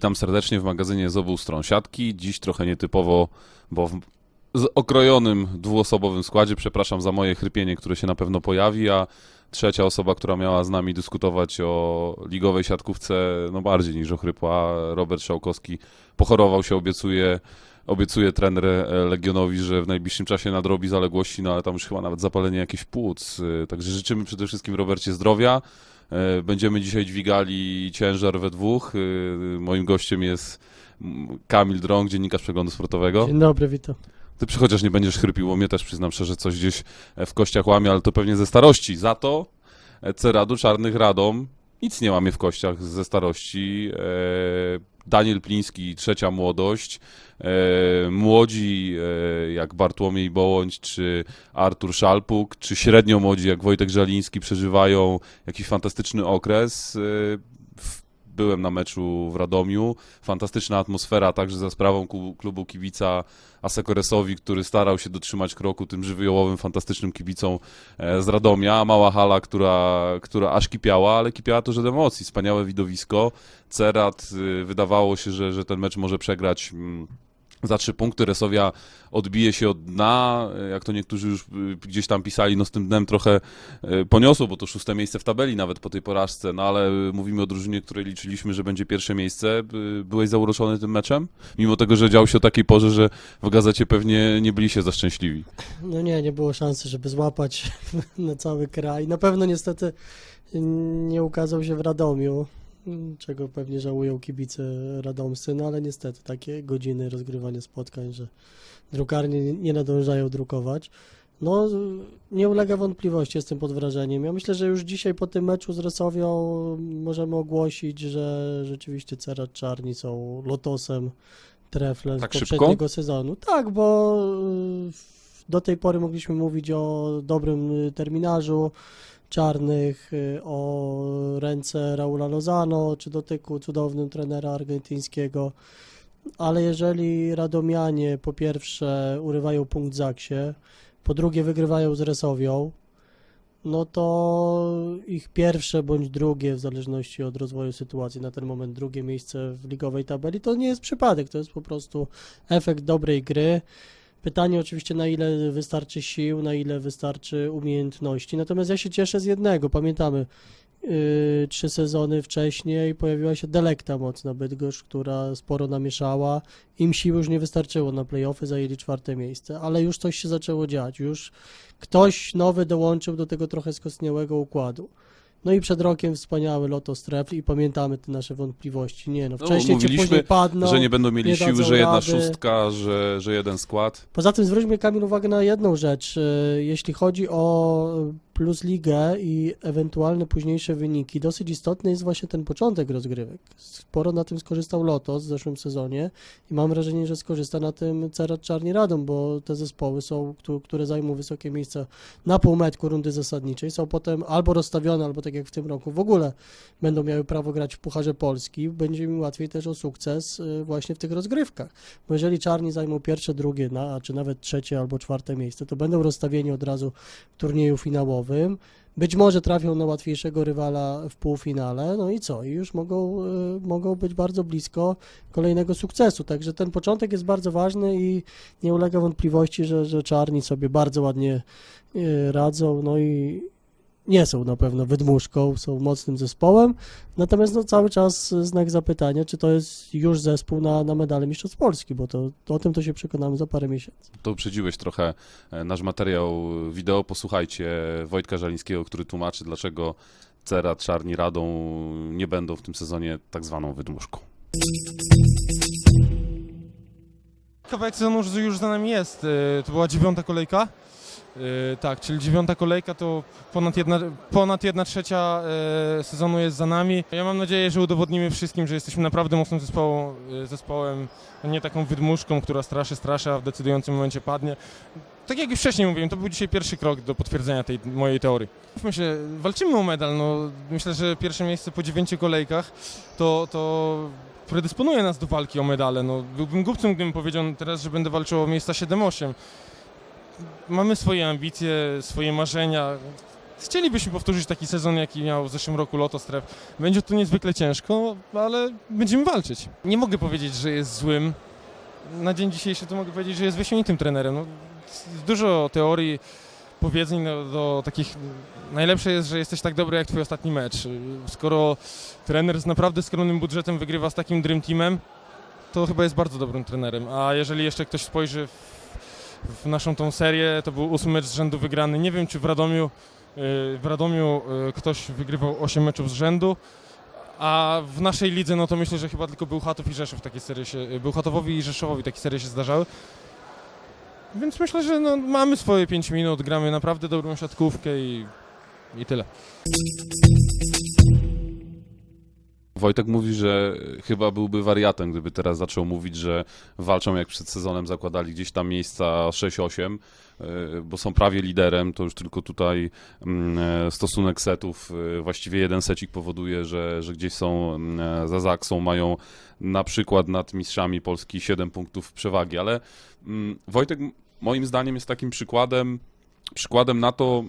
Witam serdecznie w magazynie z obu stron siatki. Dziś trochę nietypowo, bo w okrojonym dwuosobowym składzie. Przepraszam za moje chrypienie, które się na pewno pojawi, a trzecia osoba, która miała z nami dyskutować o ligowej siatkówce, no bardziej niż ochrypła, Robert Szałkowski pochorował się, obiecuje, obiecuje trener e, Legionowi, że w najbliższym czasie nadrobi zaległości, no ale tam już chyba nawet zapalenie jakichś płuc. E, Także życzymy przede wszystkim Robercie zdrowia. E, Będziemy dzisiaj dźwigali ciężar we dwóch. Moim gościem jest Kamil Drąg, dziennikarz przeglądu sportowego. Dzień dobry, witam. Ty przy- chociaż nie będziesz chrypił, bo mnie też przyznam szczerze, coś gdzieś w kościach łamie, ale to pewnie ze starości. Za to Ceradu Czarnych Radom nic nie łamie w kościach ze starości. E, Daniel Pliński, trzecia młodość. E, młodzi e, jak Bartłomiej Bołądź, czy Artur Szalpuk, czy średnio młodzi jak Wojtek Żaliński przeżywają jakiś fantastyczny okres. Byłem na meczu w Radomiu. Fantastyczna atmosfera, także za sprawą klubu kibica Asekoresowi, który starał się dotrzymać kroku tym żywiołowym, fantastycznym kibicom e, z Radomia. Mała hala, która, która aż kipiała, ale kipiała to, że emocji. Wspaniałe widowisko. Cerat, y, wydawało się, że, że ten mecz może przegrać mm, za trzy punkty. Resowia odbije się od dna, jak to niektórzy już y, gdzieś tam pisali, no z tym dnem trochę e, poniosło, bo to szóste miejsce w tabeli nawet po tej porażce, no ale y, mówimy o drużynie, której liczyliśmy, że będzie pierwsze miejsce. Y, Byłeś zauroczony tym meczem? Mimo tego, że działo się o takiej porze, że w gazecie pewnie nie byliście za szczęśliwi. No nie, nie było szansy, żeby złapać na cały kraj. Na pewno niestety nie ukazał się w Radomiu, czego pewnie żałują kibice radomscy, no ale niestety takie godziny rozgrywania spotkań, że drukarnie nie- nadążają drukować. No, nie ulega wątpliwości, jestem pod wrażeniem. Ja myślę, że już dzisiaj po tym meczu z Resowią możemy ogłosić, że rzeczywiście Cerat Czarni są lotosem treflem Tak z szybko? poprzedniego sezonu. Tak, bo y, do tej pory mogliśmy mówić o dobrym y, terminarzu czarnych, y, o ręce Raula Lozano, czy dotyku cudownym trenera argentyńskiego. Ale jeżeli Radomianie po pierwsze urywają punkt Zaksie, po drugie wygrywają z Resowią, no to ich pierwsze bądź drugie, w zależności od rozwoju sytuacji, na ten moment drugie miejsce w ligowej tabeli, to nie jest przypadek, to jest po prostu efekt dobrej gry. Pytanie oczywiście, na ile wystarczy sił, na ile wystarczy umiejętności. Natomiast ja się cieszę z jednego. Pamiętamy, yy, trzy sezony wcześniej pojawiła się Delekta mocna Bydgoszcz, która sporo namieszała. Im sił już nie wystarczyło na playoffy, zajęli czwarte miejsce, ale już coś się zaczęło dziać. Już ktoś nowy dołączył do tego trochę skostniałego układu. No i przed rokiem wspaniały Lotos Trefl i pamiętamy te nasze wątpliwości. Nie no, No, wcześniej czy mówiliśmy, później padną. że nie będą mieli nie siły, że jedna rady. szóstka, że, że jeden skład. Poza tym zwróćmy Kamil uwagę na jedną rzecz. E, Jeśli chodzi o Plus Ligę i ewentualne późniejsze wyniki, dosyć istotny jest właśnie ten początek rozgrywek. Sporo na tym skorzystał Lotos w zeszłym sezonie i mam wrażenie, że skorzysta na tym Cerat Czarni Radom, bo te zespoły są, któ- które zajmą wysokie miejsca na półmetku rundy zasadniczej, są potem albo rozstawione, albo tak jak w tym roku w ogóle będą miały prawo grać w Pucharze Polski. Będzie im łatwiej też o sukces e, właśnie w tych rozgrywkach. Bo jeżeli czarni zajmą pierwsze, drugie, na, czy nawet trzecie albo czwarte miejsce, to będą rozstawieni od razu w turnieju finałowym. Być może trafią na łatwiejszego rywala w półfinale, no i co? I już mogą, y, mogą być bardzo blisko kolejnego sukcesu. Także ten początek jest bardzo ważny i nie ulega wątpliwości, że, że czarni sobie bardzo ładnie y, radzą. No i nie są na pewno wydmuszką, są mocnym zespołem. Natomiast no, cały czas znak zapytania, czy to jest już zespół na, na medale Mistrzostw Polski, bo to, to o tym to się przekonamy za parę miesięcy. To uprzedziłeś trochę e, nasz materiał wideo. Posłuchajcie Wojtka Żalińskiego, który tłumaczy, dlaczego Cera, Czarni, Radą nie będą w tym sezonie tak zwaną wydmuszką. Kawałek sezonu już, za nami jest. Y, To była dziewiąta kolejka. Y, Tak, czyli dziewiąta kolejka to ponad jedna, ponad jedna trzecia y, sezonu jest za nami. Ja mam nadzieję, że udowodnimy wszystkim, że jesteśmy naprawdę mocnym zespołem, y, zespołem a nie taką wydmuszką, która straszy, straszy, a w decydującym momencie padnie. Tak jak już wcześniej mówiłem, to był dzisiaj pierwszy krok do potwierdzenia tej mojej teorii. Myślę, walczymy o medal. No, myślę, że pierwsze miejsce po dziewięciu kolejkach to, to predysponuje nas do walki o medale. No, byłbym głupcem, gdybym powiedział teraz, że będę walczył o miejsca 7-8. Mamy swoje ambicje, swoje marzenia. chcielibyśmy powtórzyć taki sezon, jaki miał w zeszłym roku Loto Stref. Będzie to niezwykle ciężko, ale będziemy walczyć. Nie mogę powiedzieć, że jest złym. Na dzień dzisiejszy to mogę powiedzieć, że jest wyśmienitym trenerem. No, dużo teorii, powiedzeń no, do takich... Najlepsze jest, że jesteś tak dobry jak twój ostatni mecz. Skoro trener z naprawdę skromnym budżetem wygrywa z takim Dream Teamem, to chyba jest bardzo dobrym trenerem. A jeżeli jeszcze ktoś spojrzy w, w naszą tą serię, to był ósmy mecz z rzędu wygrany. Nie wiem, czy w Radomiu, y, w Radomiu y, ktoś wygrywał 8 meczów z rzędu, a w naszej lidze, no to myślę, że chyba tylko Bełchatów i Rzeszów takie serie się, Bełchatowowi i Rzeszowowi takie serie się zdarzały. Więc myślę, że no, mamy swoje 5 minut, gramy naprawdę dobrą siatkówkę i, i tyle. Wojtek mówi, że chyba byłby wariatem, gdyby teraz zaczął mówić, że walczą jak przed sezonem zakładali gdzieś tam miejsca 6-8, y, bo są prawie liderem, to już tylko tutaj mm, e, stosunek setów, y, właściwie jeden secik powoduje, że, że gdzieś są mm, e, za Zaksą, mają na przykład nad mistrzami Polski 7 punktów przewagi, ale mm, Wojtek moim zdaniem jest takim przykładem, przykładem na to,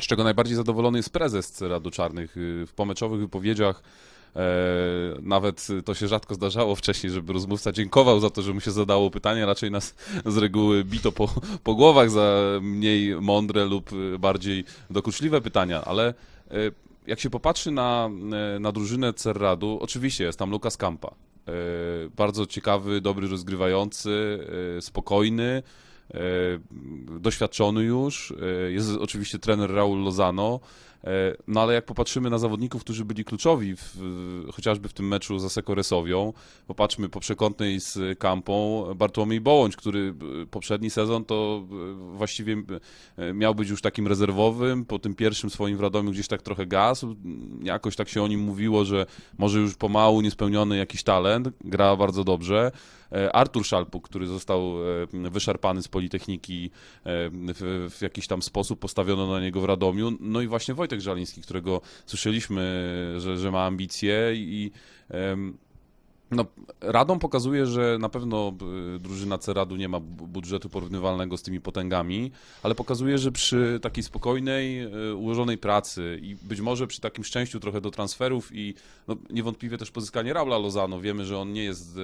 z czego najbardziej zadowolony jest prezes Radu Czarnych. Y, W pomeczowych wypowiedziach e, nawet to się rzadko zdarzało wcześniej, żeby rozmówca dziękował za to, że mu się zadało pytanie. Raczej nas z reguły bito po, po głowach za mniej mądre lub y, bardziej dokuczliwe pytania, ale e, jak się popatrzy na, na drużynę Cerradu, oczywiście jest tam Lukas Kampa. E, Bardzo ciekawy, dobry rozgrywający, spokojny, doświadczony już. e, Jest oczywiście trener Raul Lozano. E, No ale jak popatrzymy na zawodników, którzy byli kluczowi, w, chociażby w tym meczu za Sekoresowią, popatrzmy po przekątnej z Kampą, Bartłomiej Bołądź, który e, poprzedni sezon to e, właściwie miał być już takim rezerwowym, po tym pierwszym swoim w Radomiu gdzieś tak trochę gasł, jakoś tak się o nim mówiło, że może już pomału niespełniony jakiś talent, gra bardzo dobrze. Artur Szalpuk, który został wyszarpany z Politechniki w, w jakiś tam sposób, postawiono na niego w Radomiu. No i właśnie Wojtek Żaliński, którego słyszeliśmy, że, że ma ambicje i no, Radom pokazuje, że na pewno y, drużyna Ceradu nie ma bu- budżetu porównywalnego z tymi potęgami, ale pokazuje, że przy takiej spokojnej, y, ułożonej pracy i być może przy takim szczęściu trochę do transferów i no, niewątpliwie też pozyskanie Raula Lozano, wiemy, że on nie jest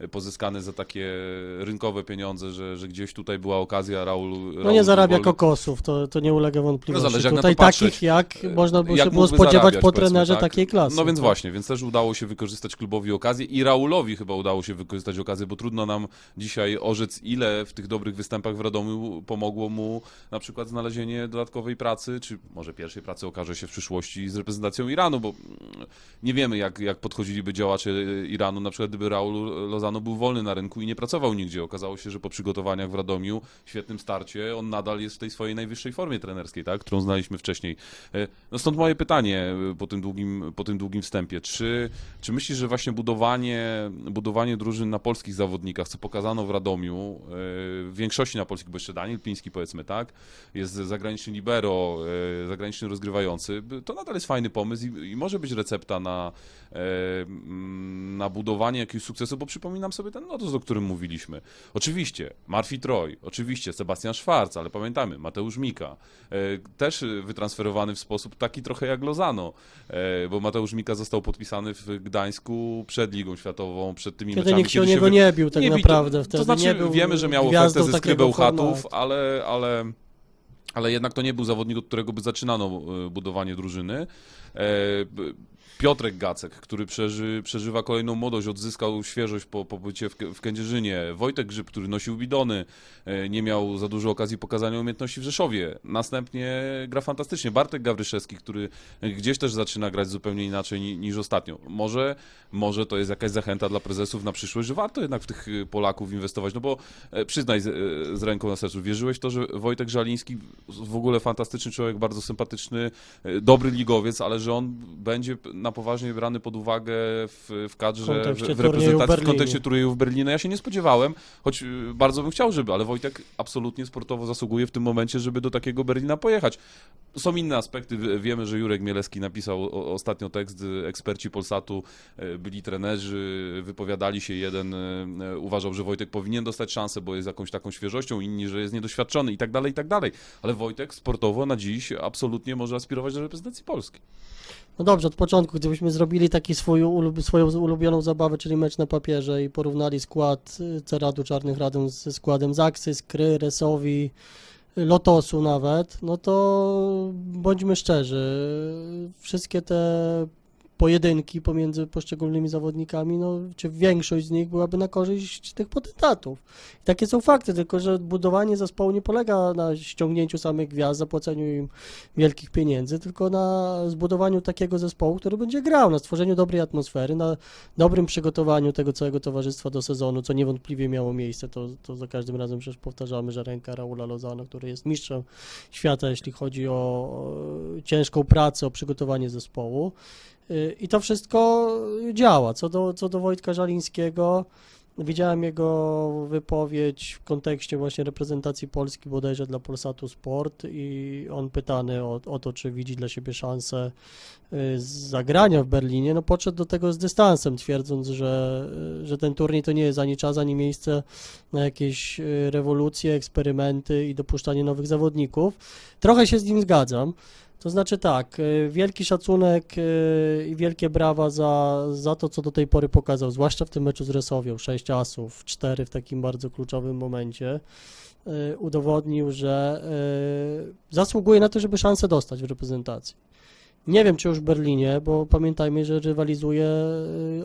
y, pozyskany za takie rynkowe pieniądze, że, że gdzieś tutaj była okazja, Raul... No Raul nie zarabia Wolny- kokosów, to, to nie ulega wątpliwości. No zależy, jak na Tutaj takich, jak można by się było spodziewać po trenerze tak. takiej klasy. No więc tak. właśnie, więc też udało się wykorzystać klubowi okazję i Raulowi chyba udało się wykorzystać okazję, bo trudno nam dzisiaj orzec, ile w tych dobrych występach w Radomiu pomogło mu na przykład znalezienie dodatkowej pracy, czy może pierwszej pracy okaże się w przyszłości z reprezentacją Iranu, bo mm, nie wiemy, jak, jak podchodziliby działacze Iranu, na przykład gdyby Raul Lozano był wolny na rynku i nie pracował nigdzie. Okazało się, że po przygotowaniach w Radomiu, świetnym starcie, on nadal jest w tej swojej najwyższej formie trenerskiej, tak, którą znaliśmy wcześniej. E, No stąd moje pytanie e, po tym długim, po tym długim wstępie. Czy, czy myślisz, że właśnie budowanie, budowanie drużyn na polskich zawodnikach, co pokazano w Radomiu, e, w większości na polskich, bo jeszcze Daniel Pliński powiedzmy, tak, jest zagraniczny libero, e, zagraniczny rozgrywający, to nadal jest fajny pomysł i, i może być recepta na, e, na budowanie jakiegoś sukcesu, bo przypominam sobie ten notus, o którym mówiliśmy. Oczywiście Marfi Troj, oczywiście Sebastian Schwarz, ale pamiętamy, Mateusz Mika, też wytransferowany w sposób taki trochę jak Lozano, bo Mateusz Mika został podpisany w Gdańsku przed Ligą Światową, przed tymi Kiedy meczami. nikt się o niego wy- nie bił tak nie, naprawdę wtedy. to znaczy, nie był wiemy, że miał ofertę ze takiego skrybeł chatów, formatu. ale, ale, ale jednak to nie był zawodnik, od którego by zaczynano e, budowanie drużyny. Piotrek Gacek, który przeży, przeżywa kolejną młodość, odzyskał świeżość po pobycie w, w Kędzierzynie. Wojtek Grzyb, który nosił bidony, e, nie miał za dużo okazji pokazania umiejętności w Rzeszowie. Następnie gra fantastycznie. Bartek Gawryszewski, który gdzieś też zaczyna grać zupełnie inaczej ni, niż ostatnio. Może, może to jest jakaś zachęta dla prezesów na przyszłość, że warto jednak w tych Polaków inwestować. No bo e, przyznaj z, e, z ręką na sercu, wierzyłeś to, że Wojtek Żaliński, w ogóle fantastyczny człowiek, bardzo sympatyczny, dobry ligowiec, ale że on będzie na poważnie brany pod uwagę w, w kadrze, w, kontekście w w reprezentacji, w Berlinie. kontekście turnieju w Berlinie. Ja się nie spodziewałem, choć y, bardzo bym chciał, żeby, ale Wojtek absolutnie sportowo zasługuje w tym momencie, żeby do takiego Berlina pojechać. Są inne aspekty. Wie- Wiemy, że Jurek Mielewski napisał ostatnio tekst. Eksperci Polsatu, y, byli trenerzy, wypowiadali się. Jeden y, uważał, że Wojtek powinien dostać szansę, bo jest jakąś taką świeżością, inni, że jest niedoświadczony i tak dalej, i tak dalej. Ale Wojtek sportowo na dziś absolutnie może aspirować do reprezentacji Polski. No dobrze, od początku, gdybyśmy zrobili taki swój ulub, swoją ulubioną zabawę, czyli mecz na papierze i porównali skład y, Ceradu Czarnych Radom ze składem Zaksy, Skry, Resowi, Lotosu nawet, no to bądźmy szczerzy, wszystkie te pojedynki pomiędzy poszczególnymi zawodnikami, no, czy większość z nich byłaby na korzyść tych potentatów. I takie są fakty, tylko że budowanie zespołu nie polega na ściągnięciu samych gwiazd, zapłaceniu im wielkich pieniędzy, tylko na zbudowaniu takiego zespołu, który będzie grał, na stworzeniu dobrej atmosfery, na dobrym przygotowaniu tego całego towarzystwa do sezonu, co niewątpliwie miało miejsce. To, to za każdym razem przecież powtarzamy, że ręka Raula Lozano, który jest mistrzem świata, jeśli chodzi o o ciężką pracę, o przygotowanie zespołu. Y, I to wszystko działa. Co do, co do Wojtka Żalińskiego, widziałem jego wypowiedź w kontekście właśnie reprezentacji Polski bodajże dla Polsatu Sport i on pytany o, o to, czy widzi dla siebie szansę y, zagrania w Berlinie, no podszedł do tego z dystansem, twierdząc, że, y, że ten turniej to nie jest ani czas, ani miejsce na jakieś rewolucje, eksperymenty i dopuszczanie nowych zawodników. Trochę się z nim zgadzam. To znaczy tak, y, wielki szacunek y, i wielkie brawa za, za to, co do tej pory pokazał, zwłaszcza w tym meczu z Resowią, 6 asów, 4 w takim bardzo kluczowym momencie. Y, Udowodnił, że zasługuje na to, żeby szansę dostać w reprezentacji. Nie wiem, czy już w Berlinie, bo pamiętajmy, że rywalizuje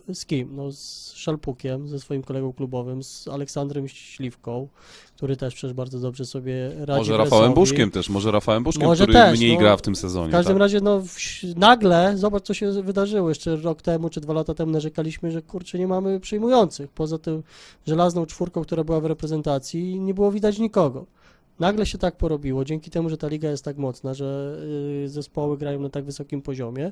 y, z kim? No, z Szalpukiem, ze swoim kolegą klubowym, z Aleksandrem Śliwką, który też przecież bardzo dobrze sobie radzi Może w Rafałem. Buszkiem też, może Rafałem Buszkiem, Może który też, mniej no. gra w tym sezonie. W każdym tak. razie, no, wś- nagle, zobacz, co się wydarzyło. Jeszcze rok temu, czy dwa lata temu narzekaliśmy, że kurczę, nie mamy przyjmujących. Poza tym żelazną czwórką, która była w reprezentacji, nie było widać nikogo. Nagle się tak porobiło, dzięki temu, że ta liga jest tak mocna, że y, zespoły grają na tak wysokim poziomie,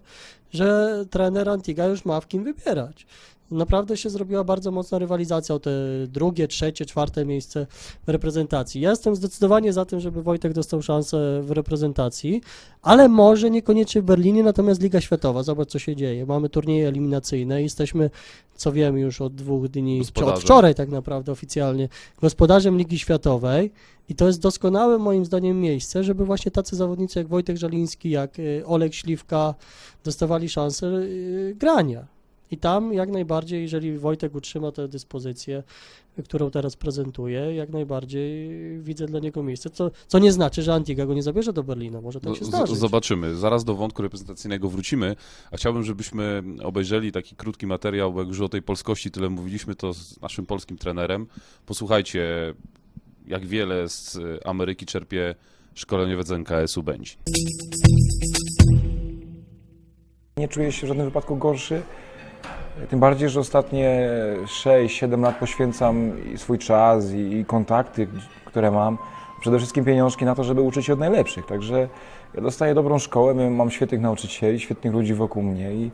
że trener Antiga już ma w kim wybierać. Naprawdę się zrobiła bardzo mocna rywalizacja o te drugie, trzecie, czwarte miejsce w reprezentacji. Ja jestem zdecydowanie za tym, żeby Wojtek dostał szansę w reprezentacji, ale może niekoniecznie w Berlinie, natomiast Liga Światowa, zobacz co się dzieje. Mamy turnieje eliminacyjne, jesteśmy, co wiem już od dwóch dni, czy od wczoraj tak naprawdę oficjalnie, gospodarzem Ligi Światowej i to jest doskonałe moim zdaniem miejsce, żeby właśnie tacy zawodnicy jak Wojtek Żaliński, jak y, Olek Śliwka dostawali szansę y, grania. I tam jak najbardziej, jeżeli Wojtek utrzyma tę dyspozycję, którą teraz prezentuje, jak najbardziej widzę dla niego miejsce. Co, co nie znaczy, że Antiga go nie zabierze do Berlina. Może tak No, się z- zdarzyć. Zobaczymy. Zaraz do wątku reprezentacyjnego wrócimy, a chciałbym, żebyśmy obejrzeli taki krótki materiał, bo jak już o tej polskości tyle mówiliśmy, to z naszym polskim trenerem. Posłuchajcie, jak wiele z Ameryki czerpie szkoleniowiec NKS-u Będzi. Nie czuję się w żadnym wypadku gorszy. Tym bardziej, że ostatnie 6-7 lat poświęcam swój czas i, i kontakty, które mam, przede wszystkim pieniążki na to, żeby uczyć się od najlepszych. Także ja dostaję dobrą szkołę, mam świetnych nauczycieli, świetnych ludzi wokół mnie i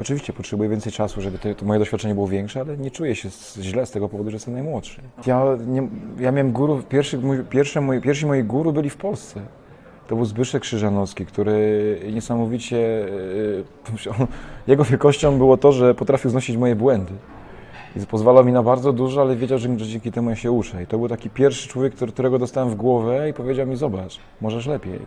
oczywiście potrzebuję więcej czasu, żeby to, to moje doświadczenie było większe, ale nie czuję się źle z tego powodu, że jestem najmłodszy. Ja, nie, ja miałem guru, pierwszy, mój, pierwsze, moi, pierwsi moi guru byli w Polsce. To był Zbyszek Krzyżanowski, który niesamowicie. e, on- Jego wielkością było to, że potrafił znosić moje błędy. I pozwalał mi na bardzo dużo, ale wiedział, że, dzięki temu ja się uczę. I to był taki pierwszy człowiek, którego dostałem w głowę i powiedział mi: Zobacz, możesz lepiej.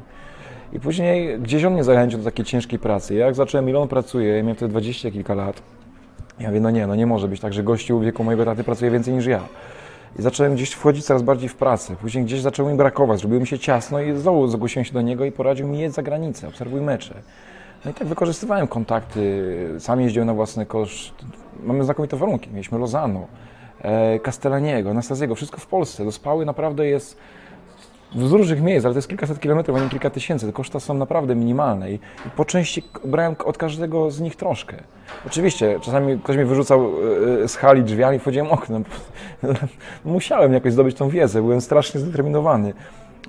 I później gdzieś on mnie zachęcił do takiej ciężkiej pracy. Ja jak zacząłem, ile on pracuje, ja miałem wtedy dwadzieścia kilka lat. Ja mówię, no nie, no nie może być tak, że gościu w wieku mojego taty pracuje więcej niż ja. I zacząłem gdzieś wchodzić coraz bardziej w pracę. Później gdzieś zaczęło mi brakować, zrobiło mi się ciasno i znowu zgłosiłem się do niego i poradził mi jedź za granicę, obserwuj mecze. No i tak wykorzystywałem kontakty, sam jeździłem na własny koszt. Mamy znakomite warunki, mieliśmy Lozano, e, Castellaniego, Anastazjego, wszystko w Polsce. Do Spały naprawdę jest z różnych miejsc, ale to jest kilkaset kilometrów, a nie kilka tysięcy. Te koszta są naprawdę minimalne i, po części brałem od każdego z nich troszkę. Oczywiście, czasami ktoś mnie wyrzucał e, e, z hali drzwiami, wchodziłem oknem. Musiałem jakoś zdobyć tą wiedzę, byłem strasznie zdeterminowany.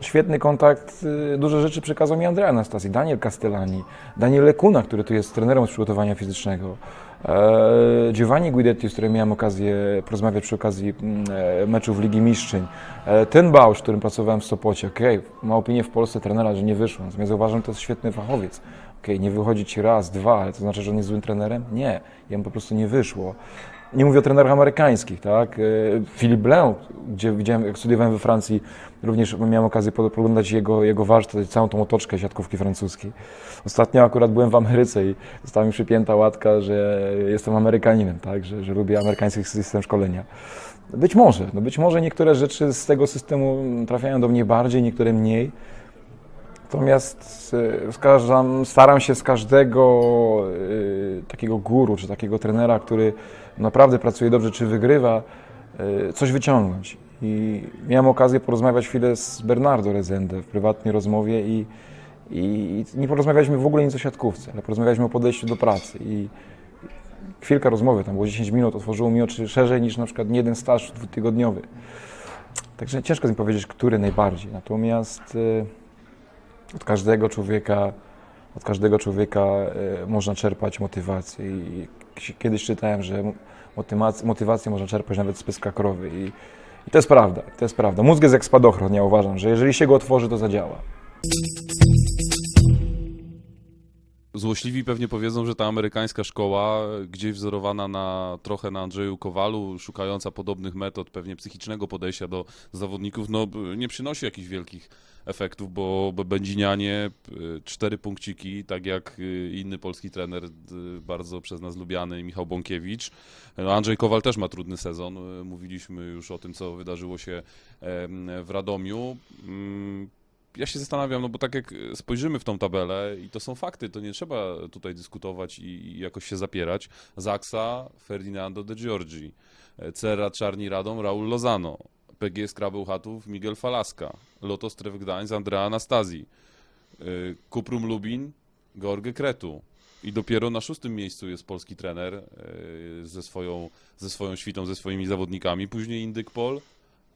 Świetny kontakt, y, dużo rzeczy przekazał mi Andrea Anastazji, Daniel Castellani, Daniel Lekuna, który tu jest trenerem z przygotowania fizycznego, e, Giovanni Guidetti, z którym miałem okazję porozmawiać przy okazji mm, e, meczów Ligi Mistrzeń, e, ten Bausz, z którym pracowałem w Sopocie, okej, ma opinię w Polsce trenera, że nie wyszło, natomiast uważam, że to jest świetny fachowiec. Okej, nie wychodzi ci raz, dwa, ale to znaczy, że on jest złym trenerem? Nie, jemu po prostu nie wyszło. Nie mówię o trenerach amerykańskich, tak? E, Philippe Blanc, gdzie widziałem, jak studiowałem we Francji, również miałem okazję poglądać jego, jego warsztat, całą tą otoczkę siatkówki francuskiej. Ostatnio akurat byłem w Ameryce i została mi przypięta łatka, że jestem Amerykaninem, tak? Że, że lubię amerykański system szkolenia. Być może, no być może niektóre rzeczy z tego systemu trafiają do mnie bardziej, niektóre mniej. Natomiast e, skażam, staram się z każdego e, takiego guru, czy takiego trenera, który naprawdę pracuje dobrze, czy wygrywa, e, coś wyciągnąć. I miałem okazję porozmawiać chwilę z Bernardo Rezende w prywatnej rozmowie i, i nie porozmawialiśmy w ogóle nic o siatkówce, ale porozmawialiśmy o podejściu do pracy. I chwilka rozmowy, tam było 10 minut, otworzyło mi oczy szerzej niż na przykład jeden staż dwutygodniowy. Także ciężko mi powiedzieć, który najbardziej. Natomiast od każdego człowieka, od każdego człowieka e, można czerpać motywację. I kiedyś czytałem, że motywac- motywację można czerpać nawet z pyska krowy. I, I to jest prawda, to jest prawda. Mózg jest jak spadochron, ja uważam, że jeżeli się go otworzy, to zadziała. Złośliwi pewnie powiedzą, że ta amerykańska szkoła, gdzieś wzorowana na trochę na Andrzeju Kowalu, szukająca podobnych metod, pewnie psychicznego podejścia do zawodników, no nie przynosi jakichś wielkich efektów, bo, Będzinianie y, cztery punkciki, tak jak y, inny polski trener, bardzo przez nas lubiany Michał Bąkiewicz. No, Andrzej Kowal też ma trudny sezon. y, Mówiliśmy już o tym, co wydarzyło się w Radomiu. Ja się zastanawiam, no bo tak jak spojrzymy w tą tabelę i to są fakty, to nie trzeba tutaj dyskutować i, jakoś się zapierać. Zaksa, Ferdinando de Giorgi, e, Cerra Czarni Radom, Raul Lozano, PG Skrabeł Chatów, Miguel Falaska, Lotos Tref Gdańsk, Andrea Anastazji, y, Kuprum Lubin, George Kretu. I dopiero na szóstym miejscu jest polski trener ze swoją, ze swoją świtą, ze swoimi zawodnikami. Później Indyk Pol,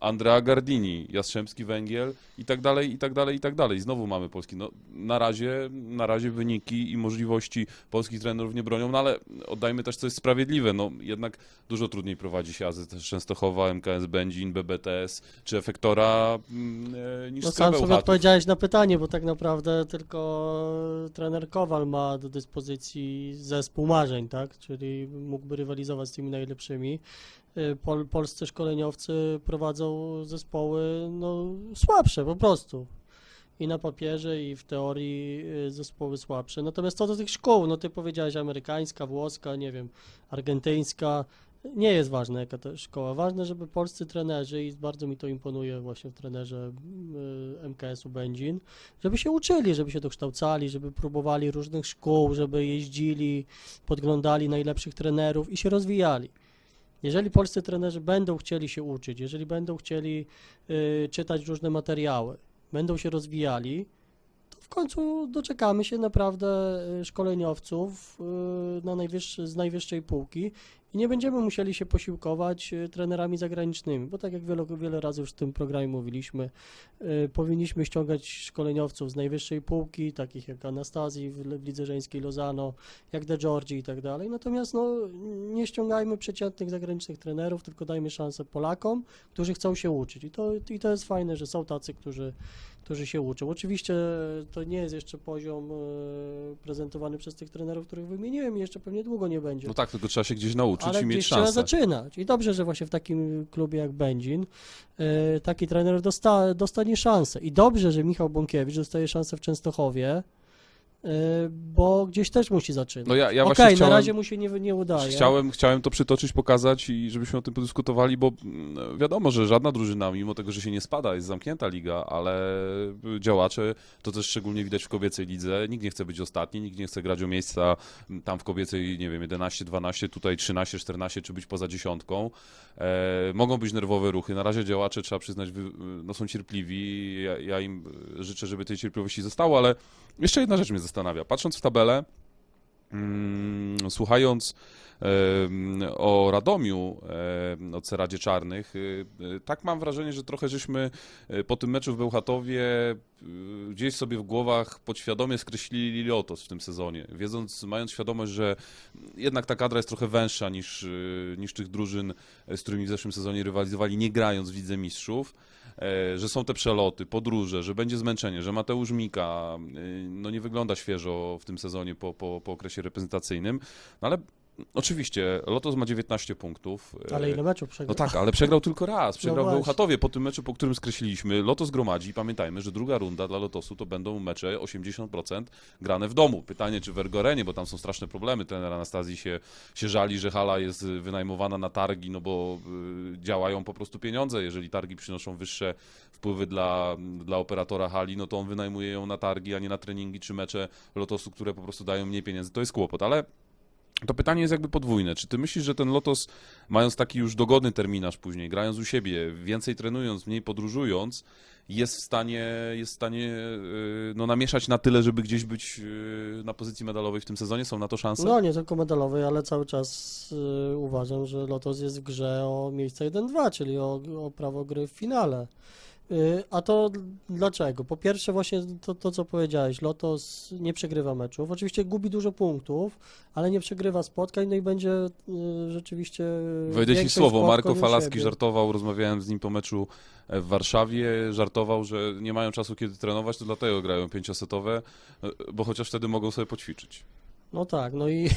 Andrea Gardini, Jastrzębski Węgiel i tak dalej, i tak dalej, i tak dalej. Znowu mamy polski. No, na, razie, na razie wyniki i możliwości polskich trenerów nie bronią, no ale oddajmy też, co jest sprawiedliwe. No, jednak dużo trudniej prowadzi się AZ Częstochowa, MKS Będzin, BBTS czy Efektora mm, e, niż No sam sobie odpowiedziałeś na pytanie, bo tak naprawdę tylko trener Kowal ma do dyspozycji zespół marzeń, tak? Czyli mógłby rywalizować z tymi najlepszymi. Y, Pol, polscy szkoleniowcy prowadzą zespoły no, słabsze po prostu. I na papierze, i w teorii y, zespoły słabsze. Natomiast co do tych szkół, no ty powiedziałeś amerykańska, włoska, nie wiem, argentyńska. Nie jest ważne, jaka to szkoła. Ważne, żeby polscy trenerzy, i bardzo mi to imponuje właśnie w trenerze y, MKS-u Będzin, żeby się uczyli, żeby się dokształcali, żeby próbowali różnych szkół, żeby jeździli, podglądali najlepszych trenerów i się rozwijali. Jeżeli polscy trenerzy będą chcieli się uczyć, jeżeli będą chcieli y, czytać różne materiały, będą się rozwijali, to w końcu doczekamy się naprawdę y, szkoleniowców y, na najwyższy, z najwyższej półki i nie będziemy musieli się posiłkować y, trenerami zagranicznymi, bo tak jak wiele, wiele razy już w tym programie mówiliśmy, y, powinniśmy ściągać szkoleniowców z najwyższej półki, takich jak Anastazji w, w lidze żeńskiej Lozano, jak De Giorgi i tak dalej. Natomiast no, nie ściągajmy przeciętnych zagranicznych trenerów, tylko dajmy szansę Polakom, którzy chcą się uczyć. I to, i to jest fajne, że są tacy, którzy, którzy się uczą. Oczywiście to nie jest jeszcze poziom e, prezentowany przez tych trenerów, których wymieniłem i jeszcze pewnie długo nie będzie. No tak, tylko trzeba się gdzieś nauczyć Ale i mieć gdzieś trzeba szansę. zaczynać. I dobrze, że właśnie w takim klubie jak Będzin e, taki trener dosta, dostanie szansę. I dobrze, że Michał Bąkiewicz dostaje szansę w Częstochowie, bo gdzieś też musi zaczynać. No ja, ja Okej, właśnie na chciałem... razie mu się nie, nie udaje. Chciałem, chciałem to przytoczyć, pokazać i żebyśmy o tym podyskutowali, bo mm, wiadomo, że żadna drużyna, mimo tego, że się nie spada, jest zamknięta liga, ale działacze, to też szczególnie widać w kobiecej lidze, nikt nie chce być ostatni, nikt nie chce grać o miejsca mm, tam w kobiecej, nie wiem, 11, 12, tutaj 13, 14, czy być poza dziesiątką. E, mogą być nerwowe ruchy, na razie działacze, trzeba przyznać, wy, no, są cierpliwi, ja, ja im życzę, żeby tej cierpliwości zostało, ale jeszcze jedna rzecz mnie zastanawia. Patrząc w tabelę, Mm, Słuchając o Radomiu, o Ceradzie Czarnych, y, y, tak mam wrażenie, że trochę żeśmy y, po tym meczu w Bełchatowie gdzieś sobie w głowach podświadomie skreślili Lotos w tym sezonie, wiedząc, mając świadomość, że jednak ta kadra jest trochę węższa niż, niż tych drużyn, z którymi w zeszłym sezonie rywalizowali, nie grając w Lidze Mistrzów, e, że są te przeloty, podróże, że będzie zmęczenie, że Mateusz Mika no nie wygląda świeżo w tym sezonie po, po, po okresie reprezentacyjnym, no ale oczywiście Lotos ma 19 punktów. e, Ale ile meczów no przegrał? tak, ale przegrał tylko raz. Przegrał w właśnie. Bełchatowie po tym meczu, po którym skreśliliśmy. Lotos gromadzi. Pamiętajmy, że druga runda dla Lotosu to będą mecze 80% grane w domu. Pytanie, czy w Ergorenie, bo tam są straszne problemy. Trener Anastazji się, się żali, że hala jest wynajmowana na targi, no bo y, działają po prostu pieniądze. Jeżeli targi przynoszą wyższe wpływy dla, dla operatora hali, no to on wynajmuje ją na targi, a nie na treningi czy mecze Lotosu, które po prostu dają mniej pieniędzy. To jest kłopot, ale to pytanie jest jakby podwójne. Czy ty myślisz, że ten Lotos, mając taki już dogodny terminarz później, grając u siebie, więcej trenując, mniej podróżując, jest w stanie, jest w stanie yy, no, namieszać na tyle, żeby gdzieś być yy, na pozycji medalowej w tym sezonie? Są na to szanse? No nie tylko medalowej, ale cały czas y, uważam, że Lotos jest w grze o miejsce 1-2, czyli o, o prawo gry w finale. Y, a to dlaczego? Po pierwsze właśnie to, to, co powiedziałeś, Lotos nie przegrywa meczów, oczywiście gubi dużo punktów, ale nie przegrywa spotkań, no i będzie y, rzeczywiście Wejdę ci słowo. Marko siebie. żartował. rozmawiałem z nim po meczu w Warszawie, żartował, że nie mają czasu kiedy trenować, to dlatego grają pięciosetowe, yy, bo chociaż wtedy mogą sobie poćwiczyć. No tak, no i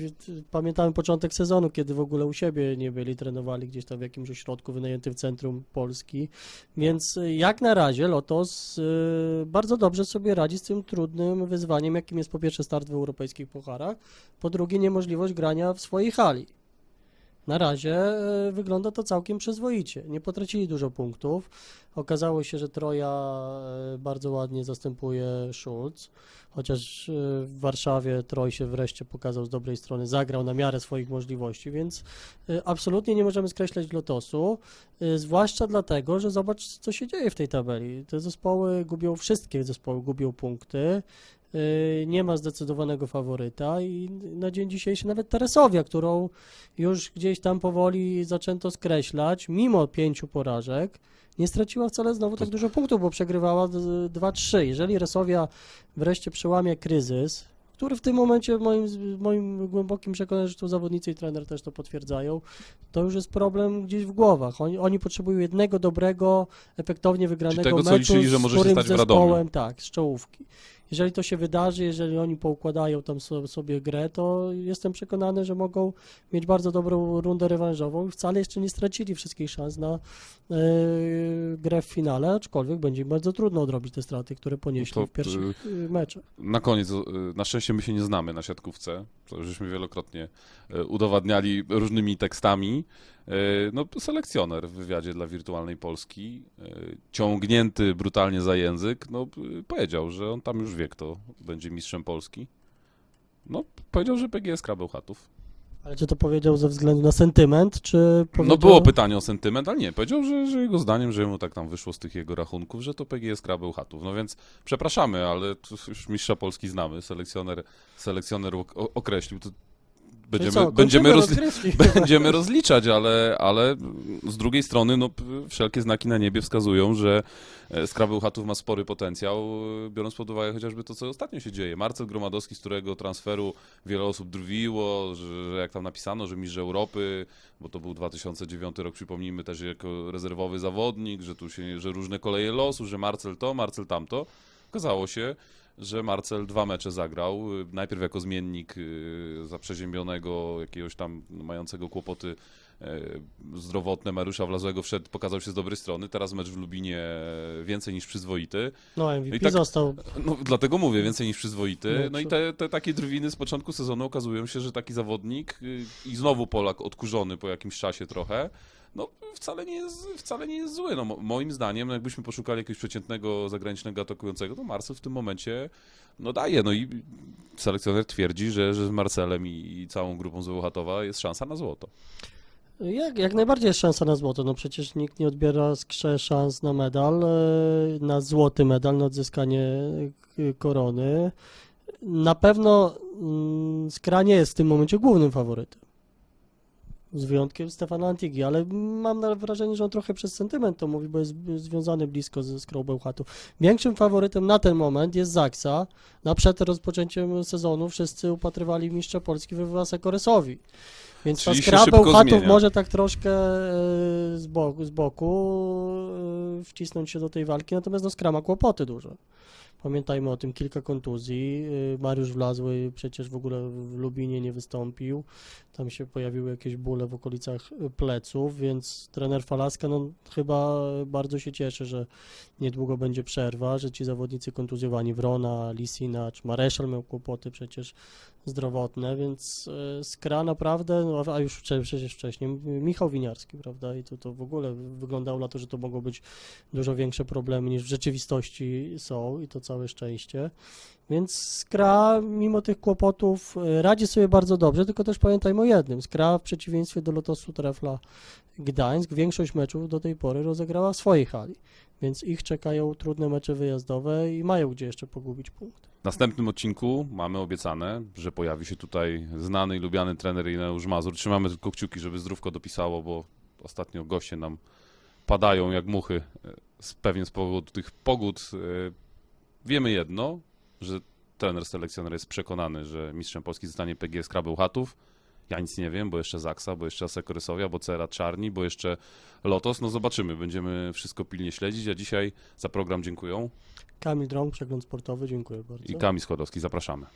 pamiętamy początek sezonu, kiedy w ogóle u siebie nie byli, trenowali gdzieś tam w jakimś ośrodku wynajętym w centrum Polski, więc jak na razie Lotos y, bardzo dobrze sobie radzi z tym trudnym wyzwaniem, jakim jest po pierwsze start w europejskich pucharach, po drugie niemożliwość grania w swojej hali. Na razie y, wygląda to całkiem przyzwoicie. Nie potracili dużo punktów. Okazało się, że Troja y, bardzo ładnie zastępuje Schulz. Chociaż y, w Warszawie Troj się wreszcie pokazał z dobrej strony, zagrał na miarę swoich możliwości, więc absolutnie nie możemy skreślać Lotosu, zwłaszcza dlatego, że zobacz, co się dzieje w tej tabeli. Te zespoły gubią, wszystkie zespoły gubią punkty, nie ma zdecydowanego faworyta i na dzień dzisiejszy nawet Teresowia, którą już gdzieś tam powoli zaczęto skreślać, mimo pięciu porażek, nie straciła wcale znowu tak dużo punktów, bo przegrywała d- 2-3. Jeżeli Resowia wreszcie przełamie kryzys, który w tym momencie, w moim, w moim głębokim przekonaniu, że tu zawodnicy i trener też to potwierdzają, to już jest problem gdzieś w głowach. Oni, oni potrzebują jednego dobrego, efektownie wygranego tego, co meczu liczyli, że z się którym stać w Radomiu. zespołem, tak, z czołówki. Jeżeli to się wydarzy, jeżeli oni poukładają tam so, sobie grę, to jestem przekonany, że mogą mieć bardzo dobrą rundę rewanżową i wcale jeszcze nie stracili wszystkich szans na e, grę w finale, aczkolwiek będzie im bardzo trudno odrobić te straty, które ponieśli to, w pierwszych y, meczach. Na koniec, y, na szczęście my się nie znamy na siatkówce, to żeśmy wielokrotnie y, udowadniali różnymi tekstami. Y, No, selekcjoner w wywiadzie dla Wirtualnej Polski, y, ciągnięty brutalnie za język, no, powiedział, że on tam już wie, kto będzie mistrzem Polski. No, powiedział, że PGS Krabełchatów. Ale czy to powiedział ze względu na sentyment, czy powiedział... No, było pytanie o sentyment, ale nie, powiedział, że, że jego zdaniem, że mu tak tam wyszło z tych jego rachunków, że to PGS Krabełchatów. No więc przepraszamy, ale już mistrza Polski znamy, selekcjoner, selekcjoner ok- określił, to będziemy, co, będziemy, będziemy rozliczać, ale, ale z drugiej strony no, wszelkie znaki na niebie wskazują, że e, Skrabełchatów ma spory potencjał, e, biorąc pod uwagę chociażby to, co ostatnio się dzieje. Marcel Gromadowski, z którego transferu wiele osób drwiło, że jak tam napisano, że mistrz Europy, bo to był 2009 rok, przypomnijmy też jako rezerwowy zawodnik, że tu się, że różne koleje losu, że Marcel to, Marcel tamto. Okazało się, że Marcel dwa mecze zagrał. y, Najpierw jako zmiennik y, za przeziębionego, jakiegoś tam mającego kłopoty y, zdrowotne Mariusza Wlazłego wszedł, pokazał się z dobrej strony. Teraz mecz w Lubinie e, więcej niż przyzwoity. No MVP I tak- został No, dlatego mówię, więcej niż przyzwoity. No, No i te, te takie drwiny z początku sezonu okazują się, że taki zawodnik y, i znowu Polak odkurzony po jakimś czasie trochę, no wcale nie jest, wcale nie jest zły. No, mo- moim zdaniem, no, jakbyśmy poszukali jakiegoś przeciętnego zagranicznego atakującego, to Marcel w tym momencie no daje. No i selekcjoner twierdzi, że, że z Marcelem i, całą grupą z jest szansa na złoto. Jak, jak najbardziej jest szansa na złoto. No przecież nikt nie odbiera skrze szans na medal, e, na złoty medal, na odzyskanie korony. Na pewno mm, Skra nie jest w tym momencie głównym faworytem. Z wyjątkiem Stefana Antigi, ale mam wrażenie, że on trochę przez sentyment to mówi, bo jest związany blisko ze Bełchatów. Większym faworytem na ten moment jest Zaksa. Na przed rozpoczęciem sezonu wszyscy upatrywali mistrza Polski we Własę Koresowi. Więc ta Czyli się Skra szybko Bełchatów zmienia. może tak troszkę e, z boku, z boku e, wcisnąć się do tej walki, natomiast no Skra ma kłopoty duże. Pamiętajmy o tym, kilka kontuzji. y, Mariusz Wlazły przecież w ogóle w Lubinie nie wystąpił. Tam się pojawiły jakieś bóle w okolicach y, pleców, więc trener Falaska no, chyba bardzo się cieszy, że niedługo będzie przerwa, że ci zawodnicy kontuzjowani, Wrona, Lisinacz, Mareszal miał kłopoty przecież zdrowotne, więc y, Skra naprawdę, no, a już przecież wcześniej Michał Winiarski, prawda, i to, to w ogóle wyglądało na to, że to mogą być dużo większe problemy niż w rzeczywistości są i to całe szczęście. Więc Skra, mimo tych kłopotów, y, radzi sobie bardzo dobrze, tylko też pamiętajmy o jednym. Skra w przeciwieństwie do Lotosu Trefla Gdańsk większość meczów do tej pory rozegrała w swojej hali, więc ich czekają trudne mecze wyjazdowe i mają gdzie jeszcze pogubić punkt. W następnym odcinku mamy obiecane, że pojawi się tutaj znany i lubiany trener Ireneusz Mazur. Trzymamy tylko kciuki, żeby zdrówko dopisało, bo ostatnio goście nam padają jak muchy e, z pewnie z powodu tych pogód. E, Wiemy jedno, że trener selekcjoner jest przekonany, że mistrzem Polski zostanie PGS Krabełchatów. Ja nic nie wiem, bo jeszcze Zaksa, bo jeszcze Asekorysowia, bo Cera Czarni, bo jeszcze Lotos. No zobaczymy, będziemy wszystko pilnie śledzić, a dzisiaj za program dziękuję Kamil Drąg, przegląd sportowy, dziękuję bardzo. i Kamil Schodowski, zapraszamy.